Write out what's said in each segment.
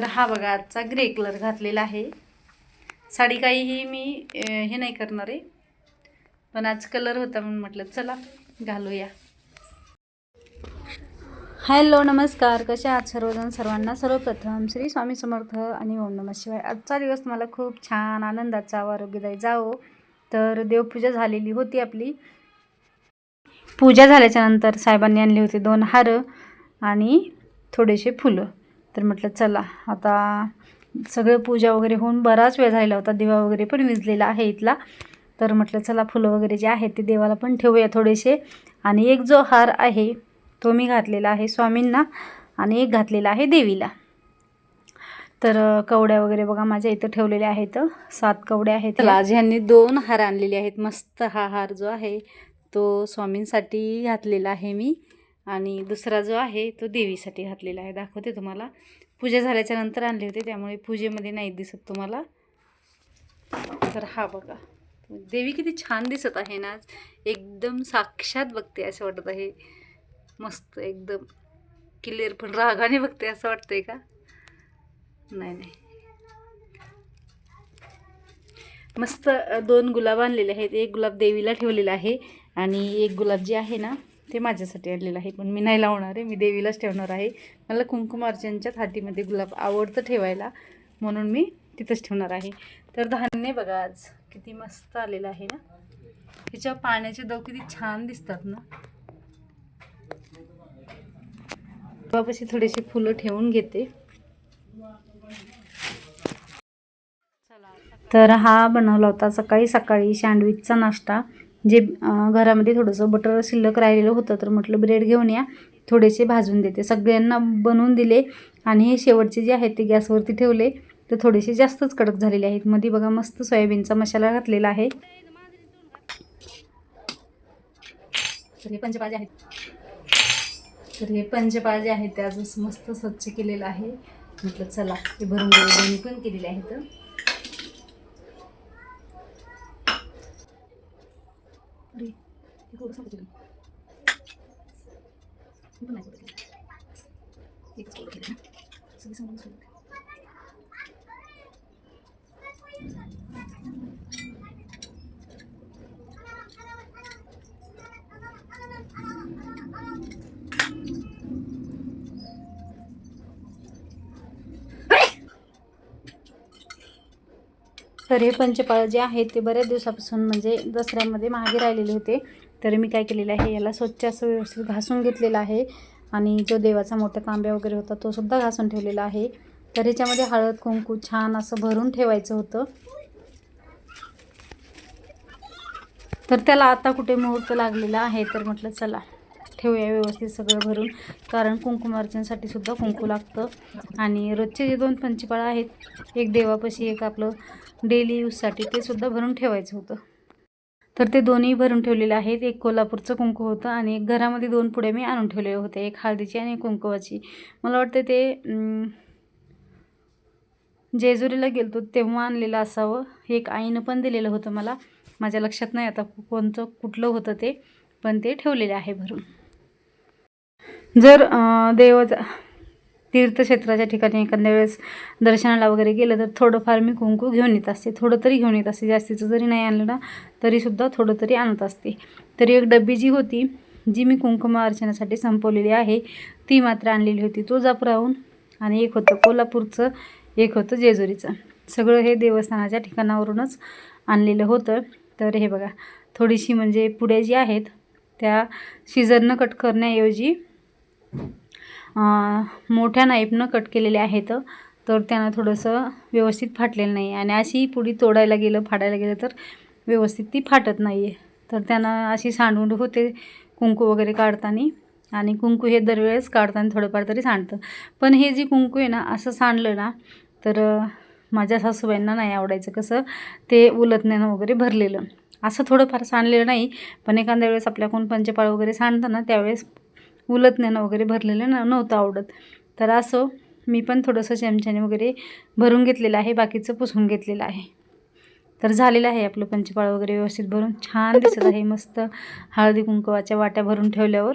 तर हा बघा आजचा ग्रे कलर घातलेला आहे. साडी काहीही मी हे नाही करणार आहे. पण आज कलर होता म्हणून म्हटलं चला घालूया. हॅलो नमस्कार. कसे आहात सर्वजण? सर्वांना सर्वप्रथम श्री स्वामी समर्थ आणि ओम नमः शिवाय. आजचा दिवस मला खूप छान आनंदाचा व आरोग्यदायी जावो. तर देवपूजा झालेली होती आपली. पूजा झाल्याच्यानंतर साहेबांनी आणले होते दोन हारं आणि थोडेसे फुलं. तर म्हटलं चला आता सगळं पूजा वगैरे होऊन बराच वेळ झालेला होता दिवा वगैरे पण विजलेला आहे इथला. तर म्हटलं चला फुलं वगैरे जे आहेत ते देवाला पण ठेवूया थोडेसे. आणि एक जो हार आहे तो मी घातलेला आहे स्वामींना आणि एक घातलेला आहे देवीला. तर कवड्या वगैरे बघा माझ्या इथं ठेवलेल्या आहेत. सात कवड्या आहेत. आज ह्यांनी दोन हार आणलेले आहेत. मस्त हा हार जो आहे तो स्वामींसाठी घातलेला आहे मी. आणि दुसरा जो आहे तो देवीसाठी घातलेला आहे. दाखवते तुम्हाला. पूजा झाल्याच्यानंतर आणले होते त्यामुळे पूजेमध्ये नाही दिसत तुम्हाला. तर हा बघा. देवी किती छान दिसत आहे ना. आज एकदम साक्षात बघते असं वाटत आहे. मस्त एकदम क्लिअर पण रागाने बघते असं वाटतंय का? नाही नाही. मस्त दोन गुलाब आणलेले आहेत. एक गुलाब देवीला ठेवलेला आहे आणि एक गुलाब जे आहे ना ते माझ्यासाठी आलेलं आहे. पण मी नाही लावणार आहे. मी देवीलाच ठेवणार आहे. मला कुंकुमार्चनच्या हातीमध्ये गुलाब आवडतं ठेवायला. म्हणून मी तिथंच ठेवणार आहे. तर धान्य बघा आज किती मस्त आलेलं आहे ना? हिच्या पाण्याचे दव किती छान दिसतात ना? बाबाशी थोडेसे फुलं ठेवून घेते. तर हा बनवला होता सकाळी सकाळी सँडविचचा नाश्ता. जे घरामध्ये थोडंसं बटर शिल्लक राहिलेलं होतं तर म्हटलं ब्रेड घेऊन या. थोडेसे भाजून देते. सगळ्यांना बनवून दिले आणि हे शेवटचे जे आहेत ते गॅसवरती ठेवले. तर थोडेसे जास्तच कडक झालेले आहेत. मध्ये बघा मस्त सोयाबीनचा मसाला घातलेला आहे. तर हे पंचपाजे आहेत. तर हे पंचपाजे आहेत. ते अजून मस्त स्वच्छ केलेलं आहे. म्हटलं चला हे भरून दोन्ही पण केलेले आहेत अरे हे थोडंसं होतं केलं. हे पण नाही थोडं केलं. एकच थोडं केलं ना. सगळी समजून सोडलं. तर हे पंचपाळ जे आहेत ते बऱ्याच दिवसापासून म्हणजे दसऱ्यामध्ये मागे राहिलेले होते. तर मी काय केलेलं आहे याला स्वच्छ असं व्यवस्थित घासून घेतलेलं आहे. आणि जो देवाचा मोठा तांब्या वगैरे होता तो सुद्धा घासून ठेवलेला आहे. तर ह्याच्यामध्ये हळद कुंकू छान असं भरून ठेवायचं होतं. तर त्याला आता कुठे मुहूर्त लागलेला आहे तर म्हटलं चला. ठेवूया व्यवस्थित सगळं भरून. कारण कुंकुमार्चनसाठी सुद्धा कुंकू लागतं. आणि रोजचे जे दोन पंचपाळा आहेत एक देवापाशी एक आपलं डेली यूजसाठी ते सुद्धा भरून ठेवायचं होतं. तर ते दोन्ही भरून ठेवलेले आहेत. एक कोल्हापूरचं कुंकू होतं आणि एक घरामध्ये दोन पुढे मी आणून ठेवले होते एक हळदीची आणि एक कुंकुवाची मला वाटतं ते जेजुरीला गेलतो तेव्हा आणलेलं असावं. एक आईनं पण दिलेलं होतं मला. माझ्या लक्षात नाही आता कोणतं कुठलं होतं ते. पण ते ठेवलेले आहे भरून. जर देवाचा तीर्थक्षेत्राच्या ठिकाणी एखाद्या वेळेस दर्शनाला वगैरे गेलं तर थोडंफार मी कुंकू घेऊन येत असते. थोडं तरी घेऊन येत असते. जास्तीचं जरी नाही आणलं ना तरीसुद्धा थोडं तरी आणत असते. तरी एक डब्बी जी होती जी मी कुंकुम अर्चनासाठी संपवलेली आहे ती मात्र आणलेली होती. तुळजापुराहून आणि एक होतं कोल्हापूरचं एक होतं जेजुरीचं. सगळं हे देवस्थानाच्या ठिकाणावरूनच आणलेलं होतं. तर हे बघा थोडीशी म्हणजे पुढे जी आहेत त्या शिजरनं कट करण्याऐवजी मोठ्या नाईपनं कट केलेले आहेत तर त्यांना थोडंसं व्यवस्थित फाटलेलं नाही आणि अशी पुडी तोडायला गेलं फाडायला गेलं तर व्यवस्थित ती फाटत नाही आहे तर त्यांना अशी सांडून होते कुंकू वगैरे काढताना. आणि कुंकू हे दरवेळेस काढताना थोडंफार तरी सांडतं. पण हे जे कुंकू आहे ना असं सांडलं ना तर माझ्या सासूबाईंना नाही आवडायचं कसं ते उलटण्यानं वगैरे भरलेलं. असं थोडंफार सांडलेलं नाही पण एखाद्या वेळेस आपल्या कोण पंचपाळ वगैरे सांडतं ना त्यावेळेस उलतण्यानं वगैरे भरलेलं ना नव्हतं आवडत. तर असं मी पण थोडंसं चमच्याने वगैरे भरून घेतलेलं आहे बाकीचं पुसून घेतलेलं आहे. तर झालेलं आहे आपलं पंचपाळ वगैरे व्यवस्थित भरून. छान दिसत आहे मस्त हळदी कुंकवाच्या वाट्या भरून ठेवल्यावर.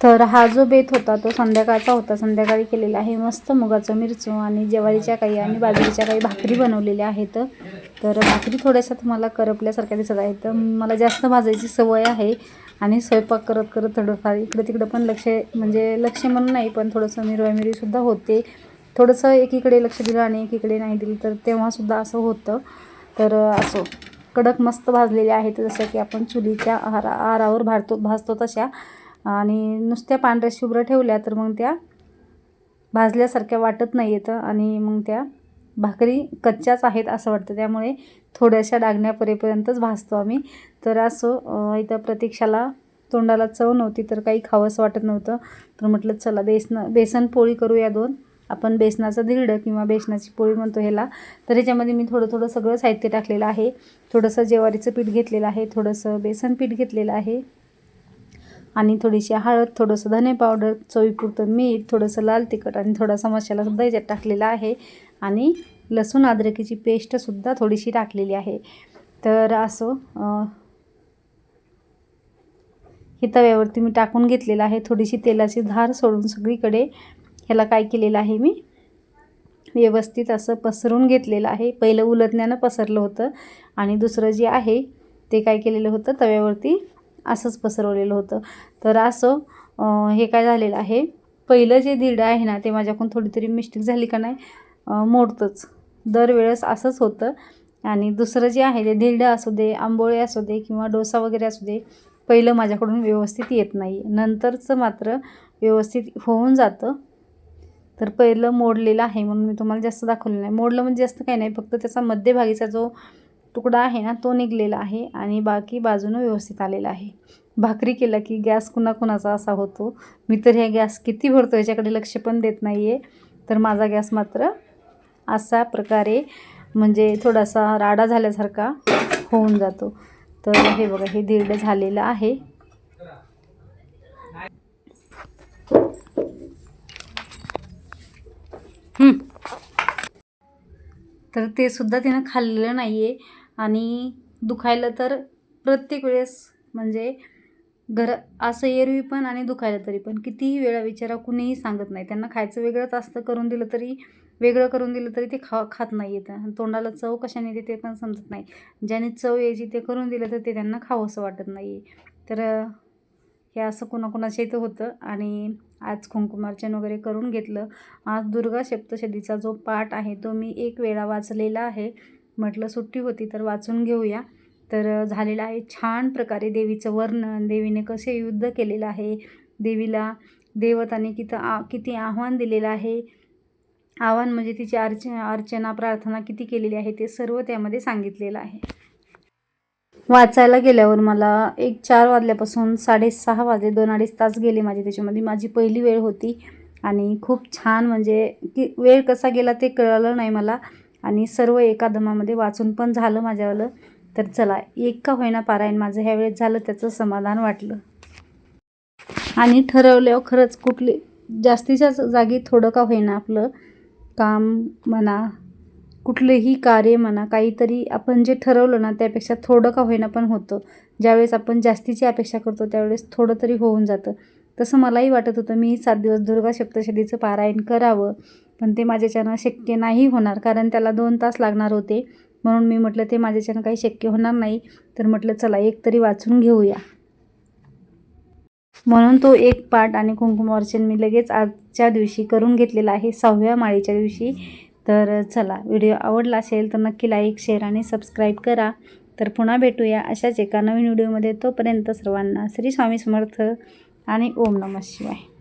तर हा जो बेत होता तो संध्याकाळचा होता. संध्याकाळी केलेला आहे मस्त मुगाचं मिरचू आणि ज्वारीच्या काही आणि बाजरीच्या काही भाकरी बनवलेल्या आहेत. तर भाकरी थोड्याशा तुम्हाला करपल्यासारख्या दिसत आहेत. तर मला जास्त भाजायची सवय आहे आणि स्वयंपाक करत करत थोडंफार इकडं तिकडं पण लक्ष म्हणजे लक्ष म्हणून नाही पण थोडंसं मिरवामिरीसुद्धा होते. थोडंसं एकीकडे लक्ष दिलं आणि एकीकडे नाही दिलं तर तेव्हासुद्धा असं होतं. तर असो कडक मस्त भाजलेले आहेत. जसं की आपण चुलीच्या आहारा आहारावर भाजतो भाजतो तशा. आणि नुसत्या पांढऱ्या शुभ्र ठेवल्या तर मग त्या भाजल्यासारख्या वाटत नाही येतं आणि मग त्या भाकरी कच्च्याच आहेत असं वाटतं. त्यामुळे थोड्याशा डागण्यापर्यंतच भाजतो आम्ही. तर असो इथं प्रतीक्षाला तोंडाला चव नव्हती तर काही खावंसं वाटत नव्हतं. तर म्हटलं चला बेसन बेसन पोळी करूया दोन. आपण बेसनाचं धिरडं किंवा बेसनाची पोळी म्हणतो ह्याला. तर ह्याच्यामध्ये मी थोडं थोडं सगळं साहित्य टाकलेलं आहे. थोडंसं ज्वारीचं पीठ घेतलेलं आहे. थोडंसं बेसन पीठ घेतलेलं आहे. आणि थोडीशी हळद थोडंसं धने पावडर चवीपुरतं मीठ थोडंसं लाल तिखट आणि थोडासा मसालासुद्धा याच्यात टाकलेला आहे. आणि लसूण अद्रकीची पेस्टसुद्धा थोडीशी टाकलेली आहे. तर असं हे तव्यावरती मी टाकून घेतलेलं आहे. थोडीशी तेलाची धार सोडून सगळीकडे ह्याला काय केलेलं आहे मी व्यवस्थित असं पसरून घेतलेलं आहे. पहिलं उलटण्यानं पसरलं होतं आणि दुसरं जे आहे ते काय केलेलं होतं तव्यावरती असंच पसरवलेलं होतं. तर असं हे काय झालेलं आहे पहिलं जे दीड आहे ना ते माझ्याकडून थोडी तरी मिस्टेक झाली का नाही मोडतंच. दरवेळेस असंच होतं. आणि दुसरं जे आहे ते धिरडं असू दे आंबोळे असू दे किंवा डोसा वगैरे असू दे पहिलं माझ्याकडून व्यवस्थित येत नाही. नंतरचं मात्र व्यवस्थित होऊन जातं. तर पहिलं मोडलेलं आहे म्हणून मी तुम्हाला जास्त दाखवलं नाही. मोडलं म्हणजे जास्त काही नाही फक्त त्याचा मध्यभागीचा जो तुकडा आहे ना तो निघलेला आहे आणि बाकी बाजूनं व्यवस्थित आलेला आहे. भाकरी केला की गॅस कुणाकुणाचा असा होतो. मी तर ह्या गॅस किती भरतो याच्याकडे लक्ष पण देत नाही आहे तर माझा गॅस मात्र असा प्रकारे म्हणजे थोडासा राडा झाल्यासारखा होऊन जातो. तर हे बघा हे दीड झालेलं आहे. तर ते सुद्धा तिनं खाल्लेलं नाही आहे आणि दुखायला तर प्रत्येक वेळेस म्हणजे घर असं एरवी पण आणि दुखायला तरी पण. कितीही वेळा विचारा कुणीही सांगत नाही. त्यांना खायचं वेगळंच असतं करून दिलं तरी वेगळं करून दिलं तरी ते खा खात नाही येतं. तोंडाला चव कशाने येते ते पण समजत नाही. ज्याने चव यायची ते करून दिलं तर ते त्यांना खावंसं वाटत नाही. तर हे असं कोणाकोणाच्या इथं होतं आणि आज कुंकुमार्चन वगैरे करून घेतलं. आज दुर्गा सप्तशतीचा जो पाठ आहे तो मी एक वेळा वाचलेला आहे. म्हटलं सुट्टी होती तर वाचून घेऊया. तर झालेलं आहे छान प्रकारे देवीचं वर्णन. देवीने कसे युद्ध केलेलं आहे. देवीला देवताने किती आ किती आव्हान दिलेलं आहे. आव्हान म्हणजे तिची अर्च अर्चना प्रार्थना किती केलेली आहे ते सर्व त्यामध्ये सांगितलेलं आहे. वाचायला गेल्यावर मला एक चार वाजल्यापासून साडेसहा वाजे दोन अडीच तास गेले माझे त्याच्यामध्ये. माझी पहिली वेळ होती आणि खूप छान म्हणजे की वेळ कसा गेला ते कळलं नाही मला. आणि सर्व एका दमामध्ये वाचून पण झालं माझ्यावालं. तर चला एक का होईना पारायण माझं ह्यावेळेस झालं त्याचं समाधान वाटलं. आणि ठरवल्यावर खरंच कुठले जास्तीच्या जागी थोडं का होईना आपलं काम म्हणा कुठलेही कार्य म्हणा काहीतरी आपण जे ठरवलं ना त्यापेक्षा थोडं का होईना पण होतं. ज्यावेळेस आपण जास्तीची अपेक्षा करतो त्यावेळेस थोडं तरी होऊन जातं. तसं मलाही वाटत होतं मी सात दिवस दुर्गा सप्तशतीचं पारायण करावं. पण ते माझ्याच्यानं शक्य नाही होणार कारण त्याला दोन तास लागणार होते. म्हणून मी म्हटलं ते माझ्याच्यानं काही शक्य होणार नाही तर म्हटलं चला एक तरी वाचून घेऊया. म्हणून तो एक पाठ आणि कुंकुमार्चन मी लगेच आजच्या दिवशी करून घेतलेला आहे सहाव्या माळीच्या दिवशी. तर चला व्हिडिओ आवडला असेल तर नक्की लाईक शेअर आणि सबस्क्राईब करा. तर पुन्हा भेटूया अशाच एका नवीन व्हिडिओमध्ये. तोपर्यंत सर्वांना श्री स्वामी समर्थ आणि ओम नमः शिवाय.